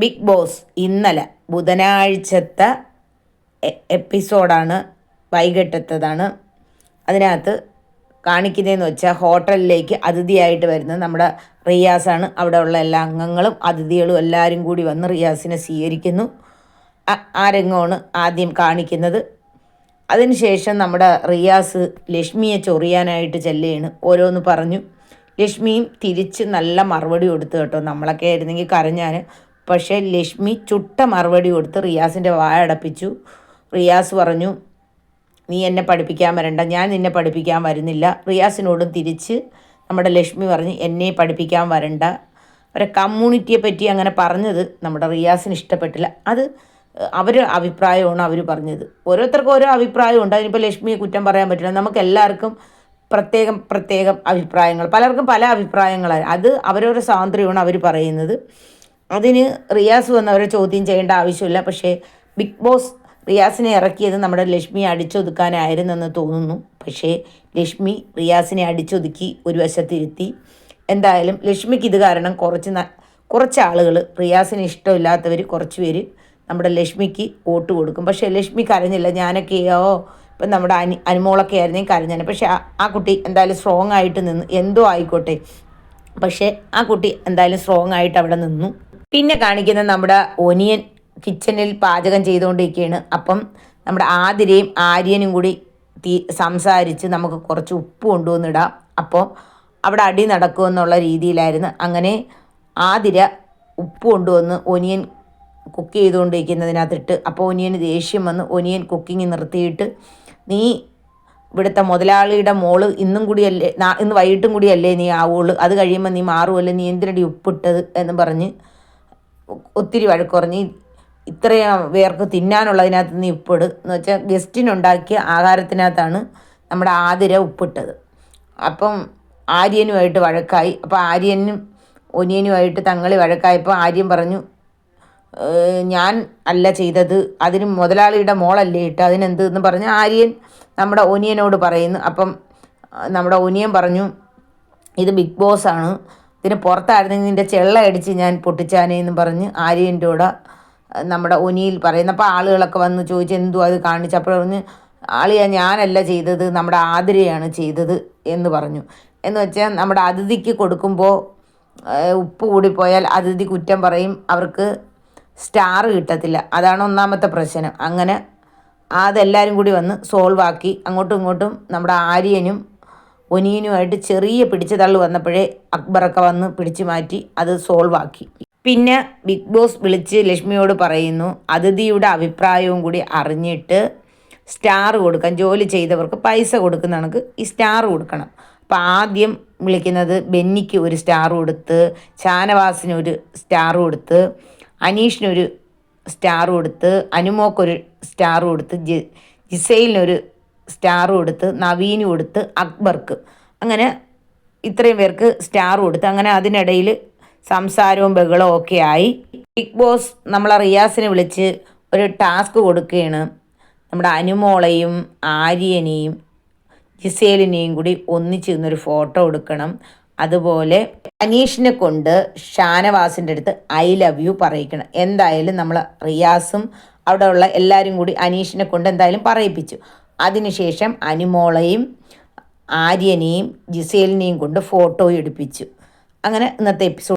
Big boss ഇന്നലെ ബുധനാഴ്ചത്തെ എപ്പിസോഡാണ് വൈകിട്ടത്തതാണ്. അതിനകത്ത് കാണിക്കുന്നതെന്ന് വെച്ചാൽ ഹോട്ടലിലേക്ക് അതിഥിയായിട്ട് വരുന്നത് നമ്മുടെ റിയാസാണ്. അവിടെ ഉള്ള എല്ലാ അംഗങ്ങളും അതിഥികളും എല്ലാവരും കൂടി വന്ന് റിയാസിനെ സ്വീകരിക്കുന്നു. ആ രംഗമാണ് ആദ്യം കാണിക്കുന്നത്. അതിനുശേഷം നമ്മുടെ റിയാസ് ലക്ഷ്മിയെ ചൊറിയാനായിട്ട് ചെല്ലുകയാണ്. ഓരോന്ന് പറഞ്ഞു. ലക്ഷ്മിയും തിരിച്ച് നല്ല മറുപടി കൊടുത്തു കേട്ടോ. നമ്മളൊക്കെ ആയിരുന്നെങ്കിൽ കരഞ്ഞാൽ പക്ഷേ ലക്ഷ്മി ചുട്ട മറുപടി കൊടുത്ത് റിയാസിന്റെ വായ അടപ്പിച്ചു. റിയാസ് പറഞ്ഞു നീ എന്നെ പഠിപ്പിക്കാൻ വരണ്ട. ഞാൻ നിന്നെ പഠിപ്പിക്കാൻ വരുന്നില്ല. റിയാസിനോടും തിരിച്ച് നമ്മുടെ ലക്ഷ്മി പറഞ്ഞ് എന്നെ പഠിപ്പിക്കാൻ വരണ്ട. അവരെ കമ്മ്യൂണിറ്റിയെ പറ്റി അങ്ങനെ പറഞ്ഞത് നമ്മുടെ റിയാസിന് ഇഷ്ടപ്പെട്ടില്ല. അത് അവർ അഭിപ്രായമാണ് അവർ പറഞ്ഞത്. ഓരോരുത്തർക്കും ഓരോ അഭിപ്രായമുണ്ട്. അതിനിപ്പോൾ ലക്ഷ്മിയെ കുറ്റം പറയാൻ പറ്റില്ല. നമുക്ക് എല്ലാവർക്കും പ്രത്യേകം പ്രത്യേകം അഭിപ്രായങ്ങൾ. പലർക്കും പല അഭിപ്രായങ്ങളാണ് അത് അവരവരുടെ സ്വാതന്ത്ര്യമാണ് അവർ പറയുന്നത്. അതിന് റിയാസ് വന്നവരെ ചോദ്യം ചെയ്യേണ്ട ആവശ്യമില്ല. പക്ഷേ ബിഗ് ബോസ് റിയാസിനെ ഇറക്കിയത് നമ്മുടെ ലക്ഷ്മി അടിച്ചൊതുക്കാനായിരുന്നെന്ന് തോന്നുന്നു. പക്ഷേ ലക്ഷ്മി റിയാസിനെ അടിച്ചൊതുക്കി ഒരു വശത്തിരുത്തി. എന്തായാലും ലക്ഷ്മിക്ക് ഇത് കാരണം കുറച്ച് കുറച്ച് ആളുകൾ റിയാസിന് ഇഷ്ടമില്ലാത്തവർ കുറച്ച് പേര് നമ്മുടെ ലക്ഷ്മിക്ക് വോട്ട് കൊടുക്കും. പക്ഷേ ലക്ഷ്മി കരഞ്ഞില്ല. ഞാനൊക്കെയോ ഇപ്പം നമ്മുടെ അനി അനുമോളൊക്കെ ആയിരുന്നെങ്കിൽ കരഞ്ഞാണ് പക്ഷേ ആ കുട്ടി എന്തായാലും സ്ട്രോങ് ആയിട്ട് നിന്ന് എന്തോ ആയിക്കോട്ടെ. പക്ഷേ ആ കുട്ടി എന്തായാലും സ്ട്രോങ് ആയിട്ട് അവിടെ നിന്നു. പിന്നെ കാണിക്കുന്ന നമ്മുടെ ഒനിയൻ കിച്ചണിൽ പാചകം ചെയ്തുകൊണ്ടിരിക്കുകയാണ്. അപ്പം നമ്മുടെ ആതിരയും ആര്യനും കൂടി തീ സംസാരിച്ച് നമുക്ക് കുറച്ച് ഉപ്പ് കൊണ്ടുവന്നിടാം അപ്പോൾ അവിടെ അടി നടക്കുമെന്നുള്ള രീതിയിലായിരുന്നു. അങ്ങനെ ആതിര ഉപ്പ് കൊണ്ടുവന്ന് ഒനിയൻ കുക്ക് ചെയ്തുകൊണ്ടിരിക്കുന്നതിനകത്തിട്ട് അപ്പോൾ ഒനിയന് ദേഷ്യം വന്ന് ഒനിയൻ കുക്കിംഗ് നിർത്തിയിട്ട് നീ ഇവിടുത്തെ മുതലാളിയുടെ മോൾ ഇന്നും കൂടിയല്ലേ ഇന്ന് വൈകിട്ടും കൂടിയല്ലേ നീ ആവുള്ളൂ. അത് കഴിയുമ്പോൾ നീ മാറുമല്ലേ നീ എന്തിനടി ഉപ്പിട്ടത് എന്ന് പറഞ്ഞ് ഒത്തിരി വഴക്കുറഞ്ഞ് ഇത്രയും പേർക്ക് തിന്നാനുള്ളതിനകത്ത് നിന്ന് ഉപ്പിട് എന്ന് വെച്ചാൽ ഗസ്റ്റിനുണ്ടാക്കിയ ആഹാരത്തിനകത്താണ് നമ്മുടെ ആതിര ഉപ്പിട്ടത്. അപ്പം ആര്യനുമായിട്ട് വഴക്കായി. അപ്പോൾ ആര്യനും ഒനിയനുമായിട്ട് തങ്ങളി വഴക്കായപ്പോൾ ആര്യൻ പറഞ്ഞു ഞാൻ അല്ല ചെയ്തത്. അതിന് മുതലാളിയുടെ മോളല്ലേ ഇട്ട് അതിനെന്ത്? എന്ന് പറഞ്ഞ് ആര്യൻ നമ്മുടെ ഒനിയനോട് പറയുന്നു. അപ്പം നമ്മുടെ ഒനിയൻ പറഞ്ഞു ഇത് ബിഗ് ബോസ് ആണ് ഇതിന് പുറത്തായിരുന്നെങ്കിൽ നിന്റെ ചെള്ള അടിച്ച് ഞാൻ പൊട്ടിച്ചാനേ എന്ന് പറഞ്ഞ് ആര്യന്റെ കൂടെ നമ്മുടെ ഒനിയിൽ പറയുന്ന അപ്പോൾ ആളുകളൊക്കെ വന്ന് ചോദിച്ച് എന്തു അത് കാണിച്ചപ്പോൾ പറഞ്ഞ് ആളിയ ഞാനല്ല ചെയ്തത് നമ്മുടെ ആതിരയാണ് ചെയ്തത് എന്ന് പറഞ്ഞു. എന്ന് വെച്ചാൽ നമ്മുടെ അതിഥിക്ക് കൊടുക്കുമ്പോൾ ഉപ്പ് കൂടിപ്പോയാൽ അതിഥി കുറ്റം പറയും അവർക്ക് സ്റ്റാർ കിട്ടത്തില്ല. അതാണ് ഒന്നാമത്തെ പ്രശ്നം. അങ്ങനെ അതെല്ലാവരും കൂടി വന്ന് സോൾവ് ആക്കി അങ്ങോട്ടും ഇങ്ങോട്ടും നമ്മുടെ ആര്യനും ഒനീനുമായിട്ട് ചെറിയ പിടിച്ചു തള്ളു വന്നപ്പോഴേ അക്ബറൊക്കെ വന്ന് പിടിച്ചു മാറ്റി അത് സോൾവ് ആക്കി. പിന്നെ ബിഗ് ബോസ് വിളിച്ച് ലക്ഷ്മിയോട് പറയുന്നു അതിഥിയുടെ അഭിപ്രായവും കൂടി അറിഞ്ഞിട്ട് സ്റ്റാർ കൊടുക്കാൻ ജോലി ചെയ്തവർക്ക് പൈസ കൊടുക്കുന്ന കണക്ക് ഈ സ്റ്റാർ കൊടുക്കണം. അപ്പോൾ ആദ്യം വിളിക്കുന്നത് ബെന്നിക്ക് ഒരു സ്റ്റാർ കൊടുത്ത് ഷാനവാസിന് ഒരു സ്റ്റാർ കൊടുത്ത് അനീഷിനൊരു സ്റ്റാർ കൊടുത്ത് അനുമോക്കൊരു സ്റ്റാർ കൊടുത്ത് ജി ജിസൈലിനൊരു സ്റ്റാർ കൊടുത്ത് നവീന് കൊടുത്ത് അക്ബർക്ക്. അങ്ങനെ ഇത്രയും പേർക്ക് സ്റ്റാർ കൊടുത്ത് അങ്ങനെ അതിനിടയിൽ സംസാരവും ബഹളവും ഒക്കെ ആയി. ബിഗ് ബോസ് നമ്മളെ റിയാസിനെ വിളിച്ച് ഒരു ടാസ്ക് കൊടുക്കുകയാണ്. നമ്മുടെ അനുമോളയും ആര്യനെയും ജിസേലിനെയും കൂടി ഒന്നിച്ച് നിന്നൊരു ഫോട്ടോ എടുക്കണം. അതുപോലെ അനീഷിനെ കൊണ്ട് ഷാനവാസിന്റെ അടുത്ത് ഐ ലവ് യു പറയിക്കണം. എന്തായാലും നമ്മൾ റിയാസും അവിടെയുള്ള എല്ലാവരും കൂടി അനീഷിനെ കൊണ്ട് എന്തായാലും പറയിപ്പിച്ചു. അതിനുശേഷം അനുമോളയും ആര്യനെയും ജിസേലിനെയും കൊണ്ട് ഫോട്ടോ എടുപ്പിച്ചു. അങ്ങനെ ഇന്നത്തെ എപ്പിസോഡ്